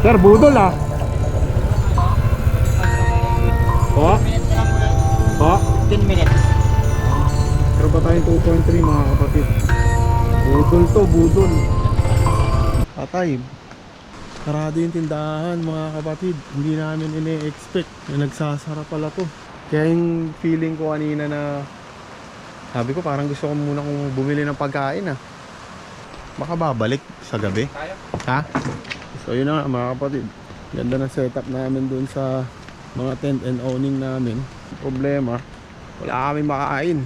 Sir, budol ah. Po? Po? 10 minutes. Meron pa tayong 2.3 mga kapatid. Budol to, budol. Patay. Sarado yung tindahan mga kapatid. Hindi namin ini-expect na nagsasara pala to. Kaya yung feeling ko kanina na sabi ko parang gusto ko muna kong bumili ng pagkain ah. Baka babalik sa gabi. Ha? So yun na nga mga kapatid. Ganda ng setup namin dun sa mga tent and owning namin. Problema, wala kami makain.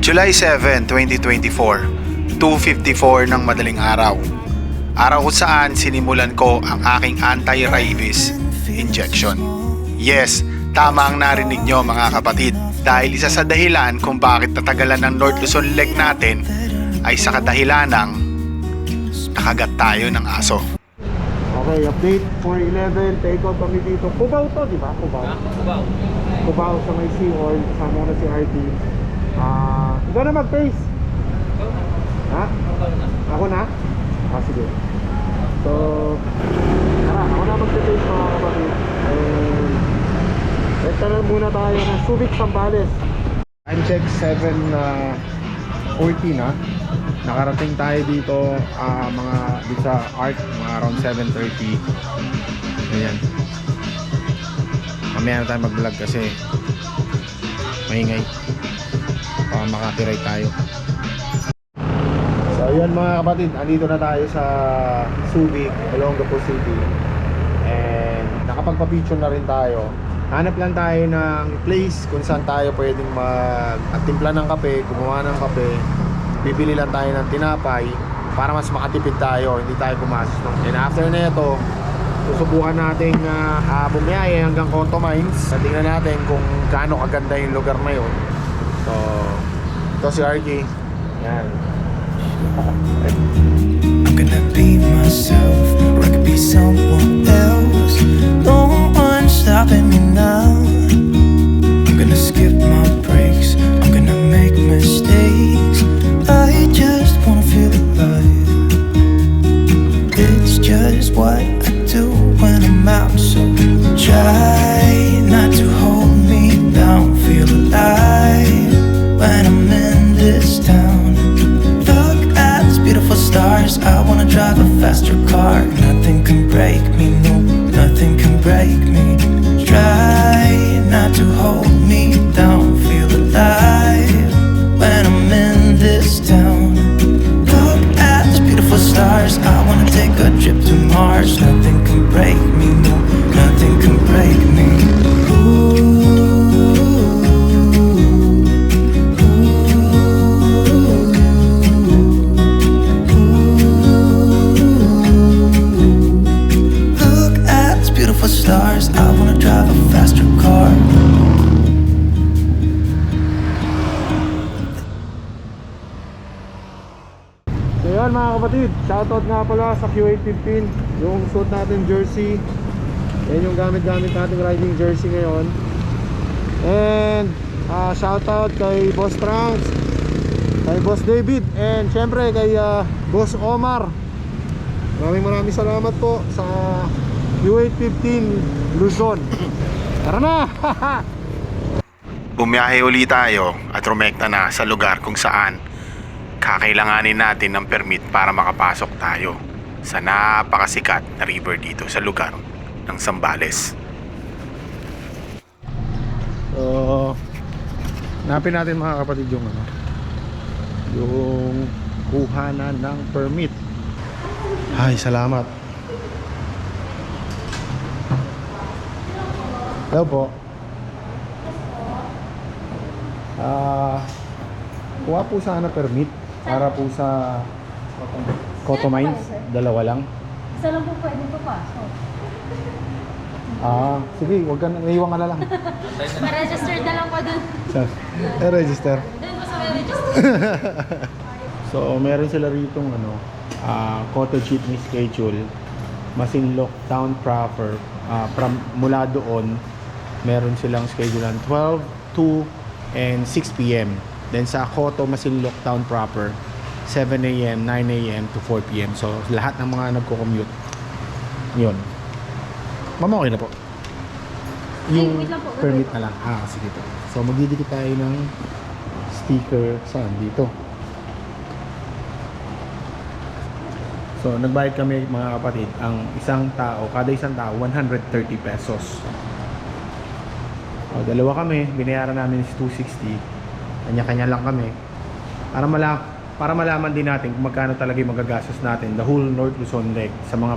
July 7, 2024, 2.54 ng madaling araw. Araw kung saan sinimulan ko ang aking anti-rabies injection. Yes, tama ang narinig nyo mga kapatid dahil isa sa dahilan kung bakit natagalan ng North Luzon leg natin ay sa kadahilan ng nakagat tayo ng aso. Okay, update 411, take out kami dito. Cubao to, di ba? Cubao. Wow. Cubao sa may Sea Oil, kasama ko na si RT. Ah, ikaw na mag-face. Ha? Ako na? Ah, sige. So, tara, ako na mag-face mga kapatid. And, Ito na muna tayo ng Subic Sambales. Time check 7 na 14 na. Nakarating tayo dito ah, mga dito sa Art mga around 7:30. Ayan. Mamaya na tayo mag-vlog kasi maingay. Baka makapiright tayo. So yun mga kapatid, andito na tayo sa Subic, Olongapo City. And nakapagpa-picture na rin tayo. Hanap lang tayo ng place kung saan tayo pwedeng mag at timpla ng kape, gumawa ng kape. Bibili lang tayo ng tinapay para mas makatipid tayo, hindi tayo gumastos. No? And after na ito, susubukan natin uh, uh, bumiyahe hanggang Cotto Mines. Tingnan natin kung gaano kaganda yung lugar na yun. So, ito si RJ. Yan. I'm gonna be myself, or I could be someone else. No one's stopping me now. I'm gonna skip my What I do when I'm out, so try not to hold me down. Feel alive when I'm in this town. Suit natin jersey. Yan yung gamit-gamit nating riding jersey ngayon. And uh, shoutout kay Boss Trunks Kay Boss David And syempre kay ah, Boss Omar. Maraming maraming salamat po sa Q815 Luzon. Tara na! Bumiyahe uli tayo at rumekta na sa lugar kung saan kakailanganin natin ng permit para makapasok tayo sa napakasikat na river dito sa lugar ng Sambales. So, napin natin mga kapatid yung ano, yung kuhanan ng permit. Ay, salamat. Hello po. Ah, kuha po sana permit para po sa Cotto Mines, dalawa lang. Isa lang po pwede papasok. Ah, sige, wag ka na, naiwan ka na lang. Ma-register na lang po dun. Sa, eh, register. Dun po sa may register. So, meron sila rito ano, ah Koto Jeepney schedule, Masinloc Town proper, ah, from mula doon, meron silang schedule ng 12, 2, and 6 p.m. Then sa Koto Masinloc Town proper, 7 a.m., 9 a.m. to 4 p.m. So, lahat ng mga nagko-commute Yun. Mama, okay na po. Yung wait lang po, permit na lang. Ah, sige po. So, magdidikit tayo ng sticker saan? Dito. So, nagbayad kami mga kapatid. Ang isang tao, kada isang tao, 130 pesos. O, dalawa kami. Binayaran namin is 260. Kanya-kanya lang kami. Para mala para malaman din natin kung magkano talaga yung magagastos natin the whole North Luzon Lake sa mga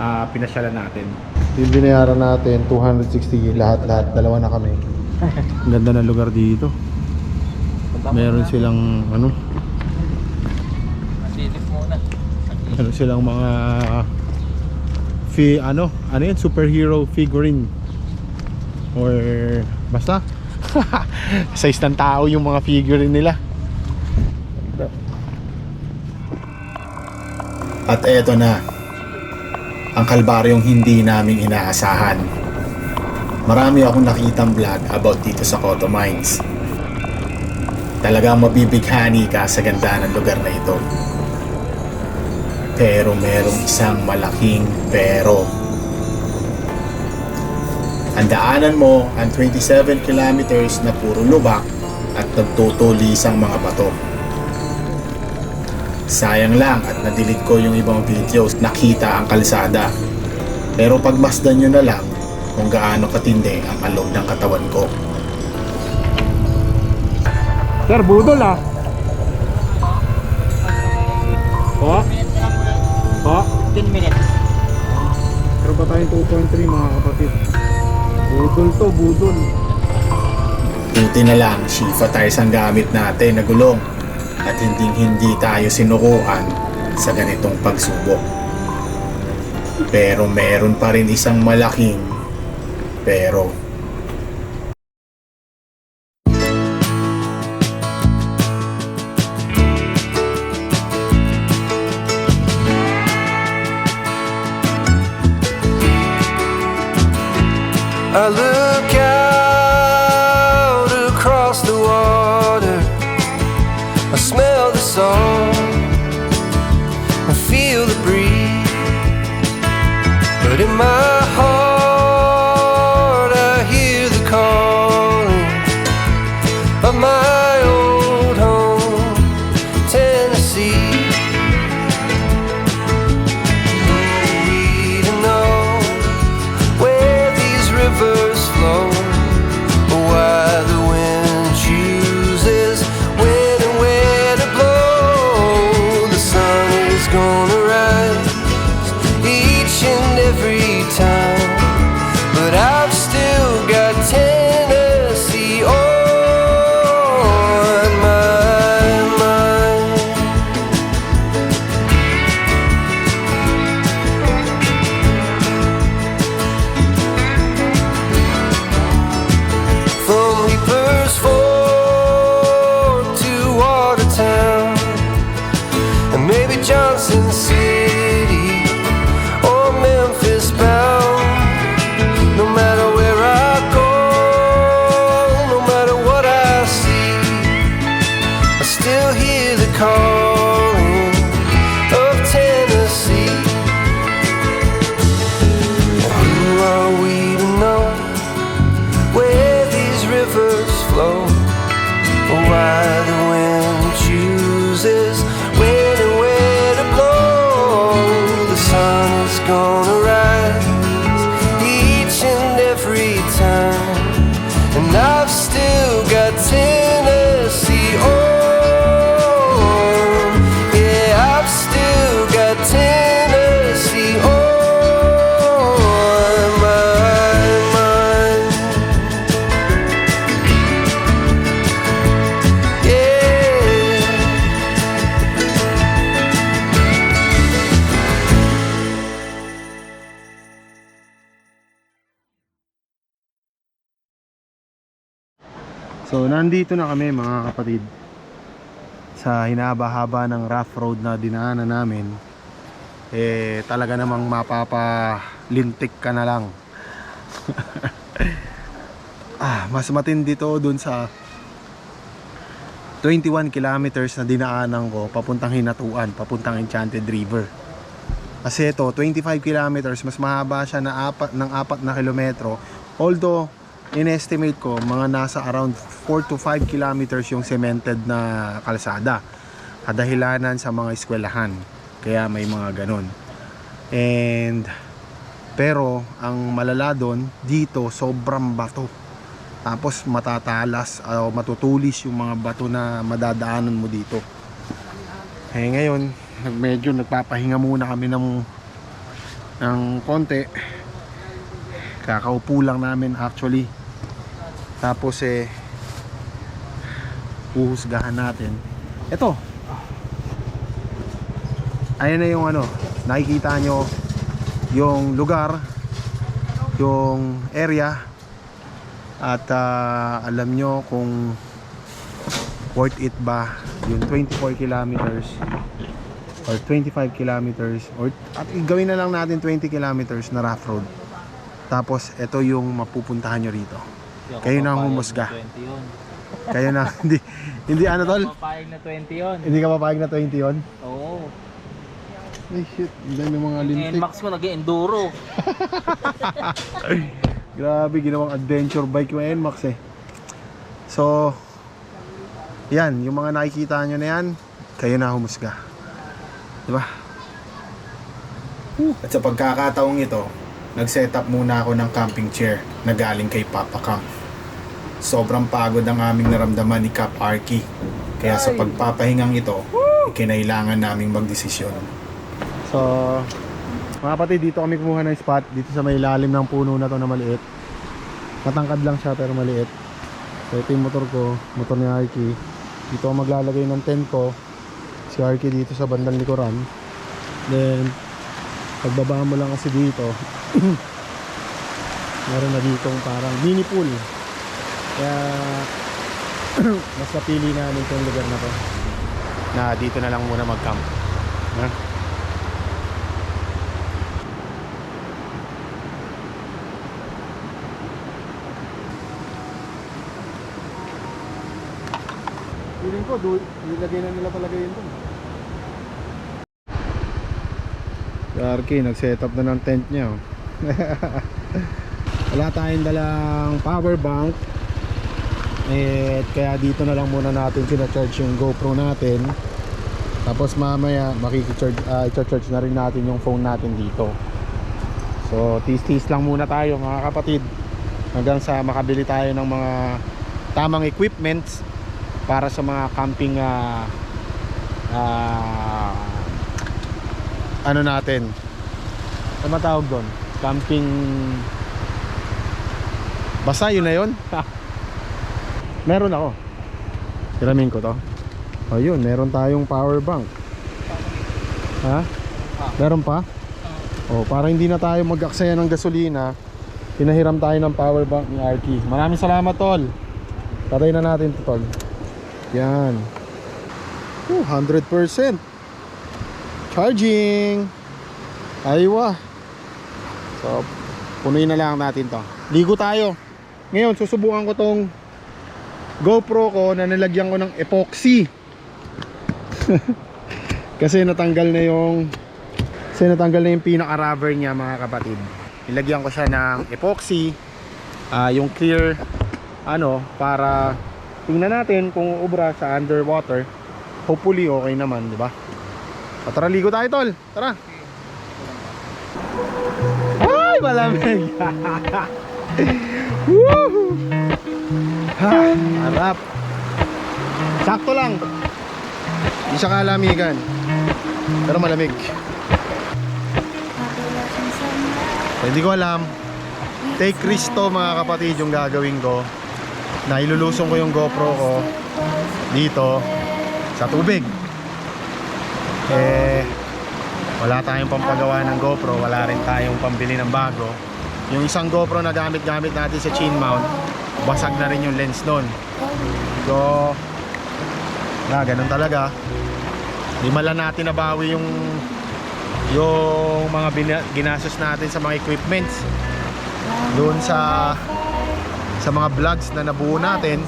ah, pinasyalan natin. Yung binayaran natin 260 lahat-lahat, dalawa na kami. Ang ganda ng lugar dito. Meron silang ano, meron silang mga fi ano, ano yan, superhero figurine. Or basta size ng tao yung mga figurine nila. At eto na, ang kalbaryong hindi namin inaasahan. Marami akong nakitang vlog about dito sa Cotto Mines. Talagang mabibighani ka sa ganda ng lugar na ito. Pero merong isang malaking pero. Ang daanan mo ang 27 kilometers na puro lubak at nagtutulisang mga bato. Sayang lang at nadilig ko yung ibang videos, nakita ang kalsada. Pero pagmasdan nyo na lang kung gaano katindi ang alog ng katawan ko. Sir, budol ah. Po? Po? 10 minutes. Pero pa tayong 2.3 mga kapatid. Budol to, budol. Buti na lang, Shifa tires ang gamit natin na gulong at hindi hindi tayo sinukuan sa ganitong pagsubok. Pero meron pa rin isang malaking pero. I look no Nandito na kami mga kapatid sa hinaba-haba ng rough road na dinaanan namin. Eh, talaga namang mapapalintik ka na lang. ah, mas matindi to dun sa 21 kilometers na dinaanan ko papuntang Hinatuan, papuntang Enchanted River. Kasi ito, 25 kilometers, mas mahaba siya na apat, ng apat na kilometro. Although, in-estimate ko, mga nasa around 4 to 5 kilometers yung cemented na kalsada. Kadahilanan sa mga eskwelahan. Kaya may mga ganun. And, pero, ang malala doon, dito, sobrang bato. Tapos matatalas o matutulis yung mga bato na madadaanan mo dito. Eh ngayon, medyo nagpapahinga muna kami ng ng konti. Kakaupo lang namin actually. Tapos eh uhusgahan natin. Ito. Ayan na yung ano, nakikita nyo yung lugar, yung area at ah, alam nyo kung worth it ba yung 24 kilometers or 25 kilometers or at gawin na lang natin 20 kilometers na rough road tapos ito yung mapupuntahan nyo rito Kayo na ang humusga. 20 yun. kayo na hindi hindi ano tol Papayag na 20 yun. hindi ka papayag na 20 yon Oo. ay shit ang dami mga lintik NMAX ko nag-enduro. Grabe, ginawang adventure bike yung NMAX eh. So, yan, yung mga nakikita nyo na yan, kayo na humusga. Diba? At sa pagkakataong ito, nag-set up muna ako ng camping chair na galing kay Papa Camp. Sobrang pagod ang aming naramdaman ni Cap Arky. Kaya sa pagpapahingang ito, kinailangan naming magdesisyon. So, mga kapatid, dito kami kumuha ng spot dito sa may ilalim ng puno na to na maliit. Matangkad lang siya pero maliit. So ito yung motor ko, motor ni Arky. Dito ako maglalagay ng tent ko. Si Arky dito sa bandang likuran. Then, pagbaba mo lang kasi dito, meron na ditong parang mini pool. Kaya, mas napili namin itong lugar na to. Na dito na lang muna mag-camp. Ha? Feeling ko, do, nilagay na nila talaga yun. Si Arky, nag-setup na ng tent niya. oh. Wala tayong dalang power bank. Eh, kaya dito na lang muna natin sina-charge yung GoPro natin. Tapos mamaya makiki-charge ah, i-charge na rin natin yung phone natin dito. So, tis-tis lang muna tayo mga kapatid. Hanggang sa makabili tayo ng mga tamang equipments para sa mga camping ah ah, ano natin ano matawag doon camping basta yun na yun meron ako hiramin ko to o yun meron tayong power bank ha meron pa o para hindi na tayo mag-aksaya ng gasolina pinahiram tayo ng power bank ni Arky maraming salamat tol patay na natin to tol yan. Oh, 100%. Charging. Aywa. So, punuin na lang natin to. Ligo tayo. Ngayon, susubukan ko tong GoPro ko na nilagyan ko ng epoxy. kasi natanggal na yung kasi natanggal na yung pinaka-rubber niya mga kapatid. Nilagyan ko siya ng epoxy. ah yung clear ano para tingnan natin kung ubra sa underwater hopefully okay naman di ba o, tara ligo tayo tol tara ay malamig Woohoo! Ha? Harap. Sakto lang. Hindi siya kalamigan. Pero malamig. Hindi ko alam. Take risk to mga kapatid yung gagawin ko. Na ilulusong ko yung GoPro ko dito sa tubig. Eh wala tayong pampagawa ng GoPro. Wala rin tayong pambili ng bago. Yung isang GoPro na gamit-gamit natin sa chin mount basag na rin yung lens nun. So na ganun talaga. Di mala natin nabawi yung yung mga ginastos natin sa mga equipments. Doon sa sa mga vlogs na nabuo natin.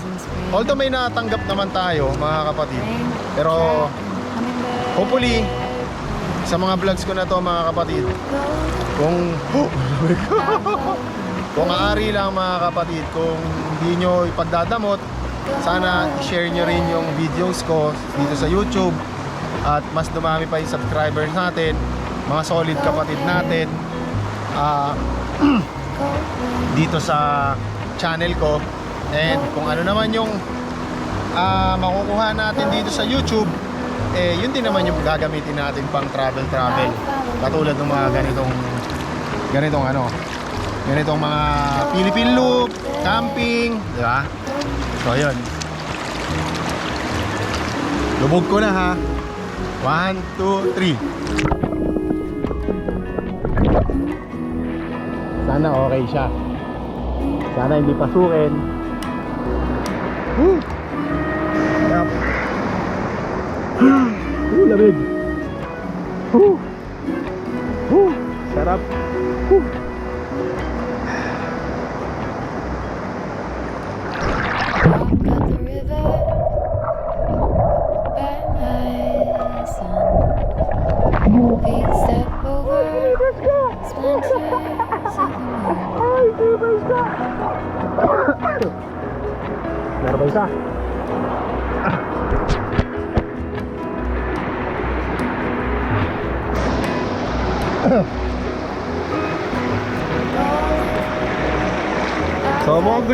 Although may natanggap naman tayo mga kapatid. Pero hopefully sa mga vlogs ko na to mga kapatid, kung kung aari lang mga kapatid, kung hindi nyo ipagdadamot, sana share nyo rin yung videos ko dito sa YouTube. At mas dumami pa yung subscribers natin, mga solid kapatid natin ah, dito sa channel ko. And kung ano naman yung ah, makukuha natin dito sa YouTube eh yun din naman yung gagamitin natin pang travel travel katulad ng mga ganitong ganitong ano ganitong mga Philippine loop camping di ba so yun lubog ko na ha 1, 2, 3 sana okay siya sana hindi pasukin Woo! Yep. Uh, lamig. Uh. Uh, sarap.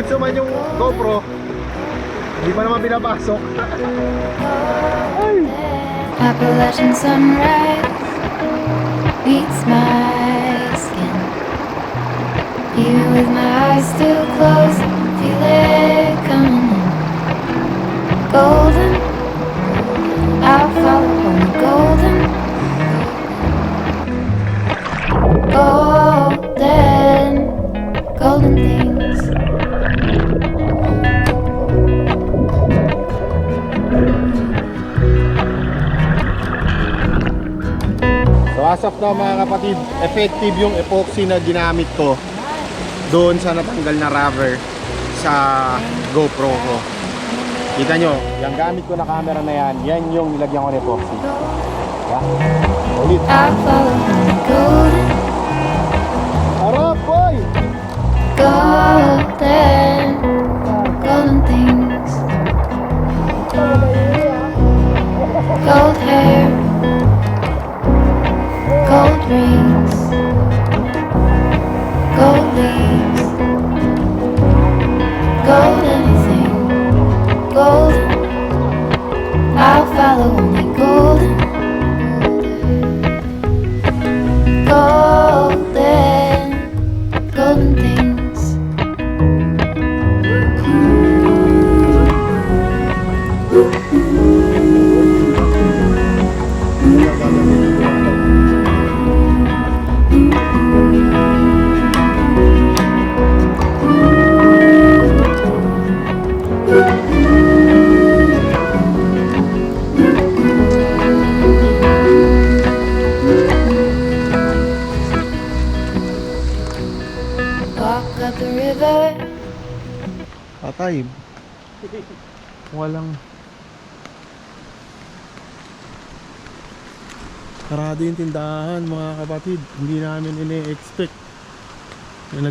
So mukhang gusto man yung GoPro Hindi pa naman pinapasok Appalachian sunrise beats my skin. Even with my eyes still closed, feel it coming in. Golden, So as of now mga kapatid, effective yung epoxy na ginamit ko doon sa natanggal na rubber sa GoPro ko. Kita nyo, yung gamit ko na camera na yan, yan yung nilagyan ko ng epoxy. Diba? Ulit. Harap, boy! golden, golden things. Rings, gold leaves, gold anything, golden. I'll follow only. Golden,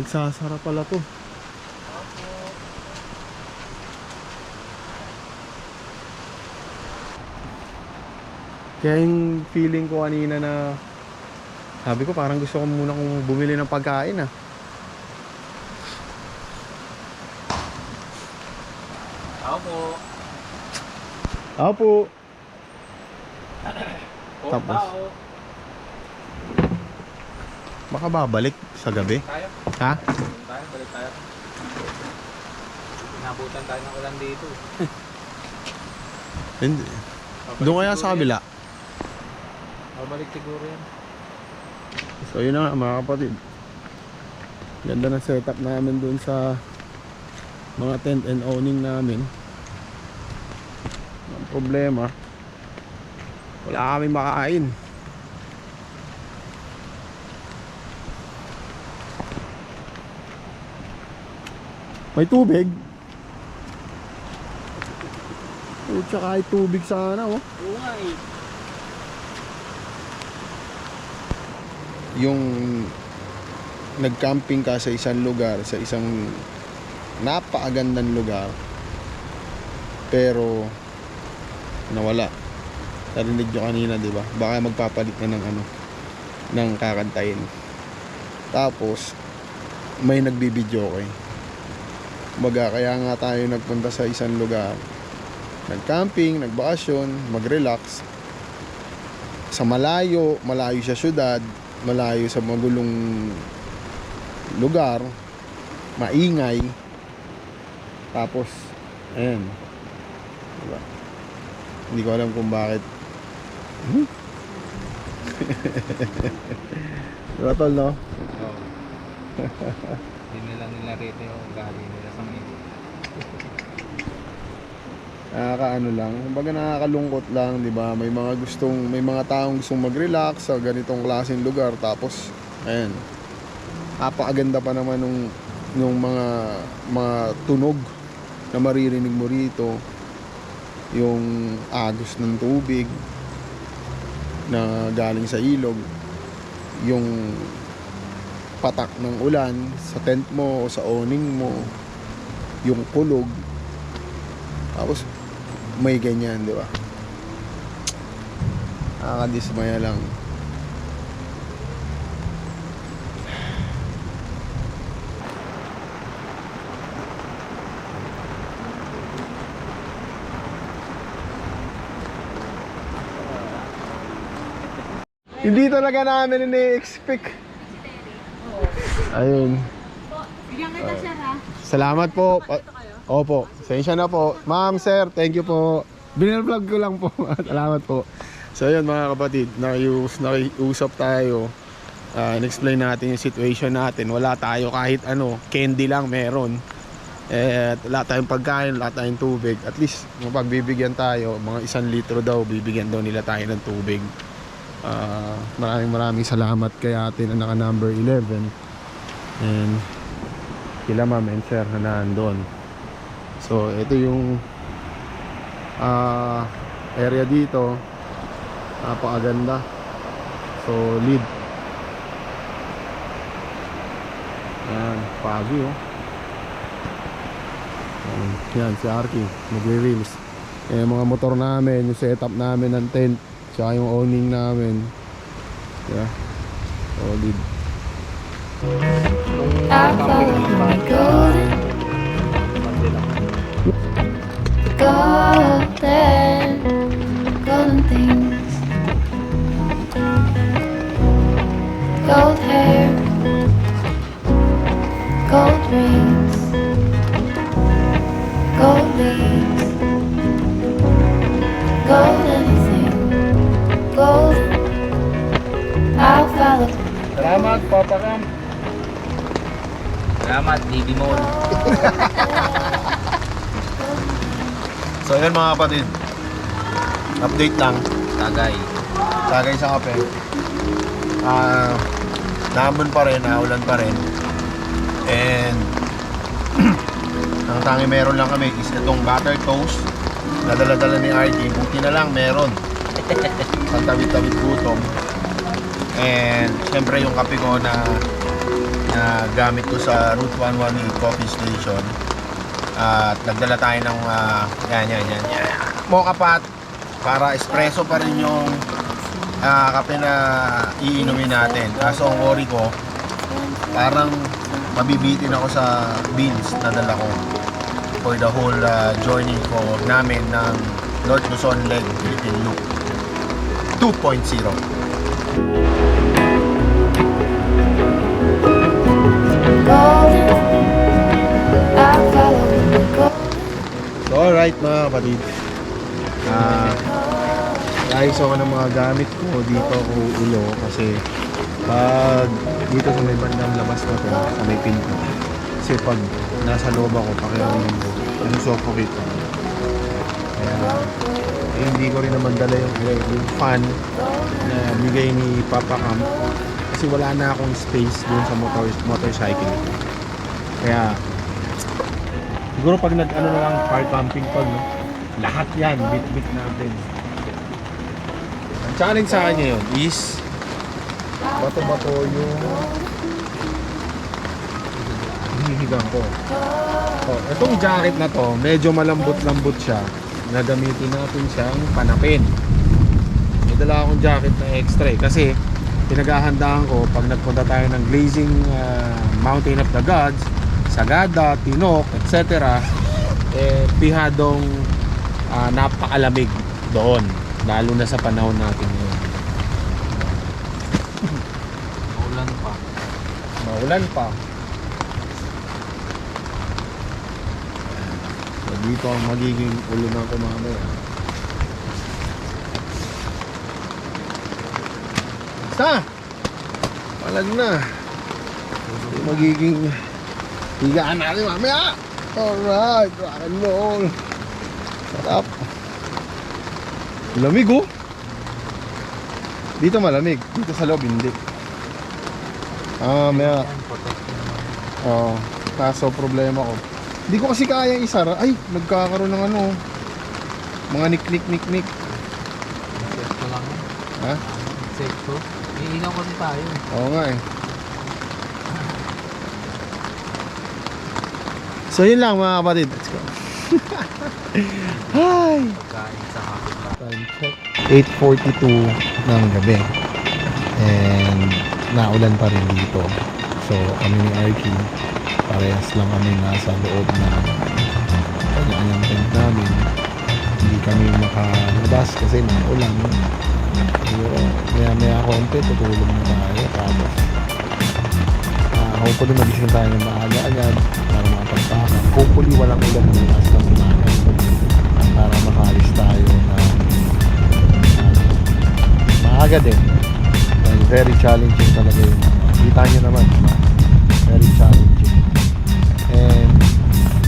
nagsasara pala to. Kaya yung feeling ko kanina na sabi ko parang gusto ko muna kong bumili ng pagkain ah. Ako po. Ako po. Tapos? Baka babalik sa gabi. Tayo. Ha? Tayo, balik tayo. Nabutan tayo ng ulan dito. Hindi. Doon kaya sa kabila. Babalik siguro yan. So yun na nga mga kapatid. Ganda ng setup namin doon sa mga tent and owning namin. Ang problema, wala kami makain. May tubig. Tsaka kahit tubig sana oh. Oo nga eh. yung nag-camping ka sa isang lugar, sa isang napakagandang lugar, pero nawala. Narinig nyo kanina, di ba? Baka magpapalit na ng ano, ng kakantayin. Tapos, may nagbibideo kay. Baga, kaya nga tayo nagpunta sa isang lugar. Nag-camping, nagbakasyon, mag-relax. Sa malayo, malayo sa syudad, malayo sa magulong lugar, maingay. Tapos, ayan. Diba? Hindi ko alam kung bakit. Hmm? diba tol, no? Oo. Hindi nila nila rito yung ugali nila sa mga Nakakaano lang, kumbaga nakakalungkot lang, 'di ba? May mga gustong may mga taong gustong mag-relax sa ganitong klaseng lugar tapos ayan. Napakaganda pa naman nung nung mga mga tunog na maririnig mo rito. Yung agos ng tubig na galing sa ilog, yung patak ng ulan sa tent mo o sa awning mo, yung kulog, tapos may ganyan, di ba? Nakakadismaya lang. Hindi talaga namin ini-expect. Ayun. Bigyan kita, sir, ha? Salamat po. Pa- Opo. Sensya na po. Ma'am, sir, thank you po. Binal-vlog ko lang po. Salamat po. So yun mga kapatid, nakius, nakiusap tayo. Ah, in-explain natin yung situation natin. Wala tayo kahit ano, candy lang meron. Eh, at wala tayong pagkain, wala tayong tubig. At least, mapagbibigyan tayo, mga isang litro daw, bibigyan daw nila tayo ng tubig. Ah, maraming maraming salamat kay ate na naka number 11. And kila ma'am and sir na nandun. So, ito yung ah area dito. Napakaganda. So, lead. Yan, pagi oh. Yan, yan si Arky, nagre-reels. Eh, mga motor namin, yung setup namin ng tent, tsaka yung owning namin. Yeah. Solid. I follow my golden, golden, golden things. Gold hair, gold rings, gold leaves, gold anything, golden. I'll follow. Salamat, Papa. Salamat, DB Mall. So, yun mga kapatid. Update lang. Tagay. Tagay sa kape. Ah, naambon pa rin, naulan pa rin. And ang tangi meron lang kami is itong butter toast na dala-dala ni RG. Buti na lang meron. Sa tawid-tawid gutom. And syempre yung kape ko na na gamit ko sa Route 118 Coffee Station. At nagdala tayo ng ah, yan, yan, yan, yan. Mocha pot para espresso pa rin yung ah, kape na iinumin natin. Kaso ang worry ko, parang mabibitin ako sa beans na dala ko for the whole ah, journey ko namin ng North Luzon Leg Philippine Loop 2.0. alright mga kapatid. Ah, ayos ako ng mga gamit ko dito ako ulo kasi pag dito sa may bandang labas na to sa may pinto kasi pag nasa loob ako pakiramdam ko ano suffocate ko kaya eh, hindi ko rin naman dala yung, yung fan na bigay ni Papa Cam kasi wala na akong space dun sa motor, motorcycle kaya Siguro pag nag ano na lang car camping pag no, lahat yan bit-bit natin. Ang challenge sa akin ngayon is bato-bato yung hinihigang ko. Oh, itong jacket na to, medyo malambot-lambot siya. Nagamitin natin siyang panapin. May dala akong jacket na extra eh, kasi pinaghahandaan ko pag nagpunta tayo ng Glazing ah, Mountain of the Gods, Sagada, Tinok, etc. Eh, pihadong ah, napakalamig doon. Lalo na sa panahon natin ngayon. Maulan pa. Maulan pa. So, dito ang magiging ulunan ko mamaya. Basta! Malag na. Magiging higaan natin mamaya. Alright, rock and roll. Sarap. Lamig oh. Dito malamig. Dito sa loob hindi. Ah, maya. Oo. kaso problema ko. Hindi ko kasi kaya isara. Ay, nagkakaroon ng ano. Mga nik-nik-nik-nik. Sekto lang yan. Ha? Iinaw ko rin tayo. Oo nga eh. So yun lang mga kapatid. Let's go. Hi! Pagkain sa kapit lang. Time check. 8.42 ng gabi. And naulan pa rin dito. So kami ni Arky, parehas lang kami nasa loob na kanya-kanyang tent namin. Hindi kami makalabas kasi naulan. Siguro maya maya konti tutulog na tayo. Tapos uh, hopefully magising tayo ng maaga agad para makapagpaka. Hopefully walang ulan bukas ng umaga para makalis tayo na uh, maaga din. Dahil very challenging talaga mga kita nyo naman, diba? very challenging. And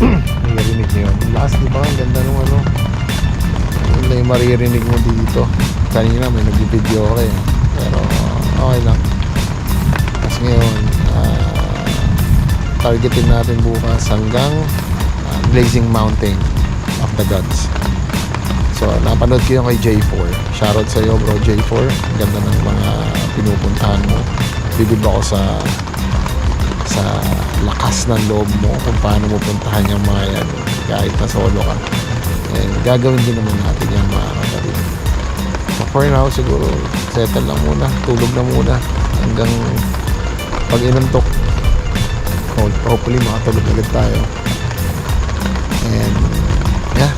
naririnig nyo yun. Last, di ba? Ang ganda nung ano. Yun yung maririnig mo dito. Kanina may nag-video ako eh. Pero okay lang. Tapos ngayon, ah, targetin natin bukas hanggang ah, Blazing Mountain of the Gods. So, napanood ko yung kay J4. Shoutout sa iyo, bro, J4. Ang ganda ng mga pinupuntahan mo. Bibig ako sa sa lakas ng loob mo kung paano mo puntahan yung mga yan kahit na solo ka. And gagawin din naman natin yan mga kapatid. So for now, siguro settle lang muna. Tulog na muna hanggang pag inantok. Hopefully makatulog agad tayo. And yeah,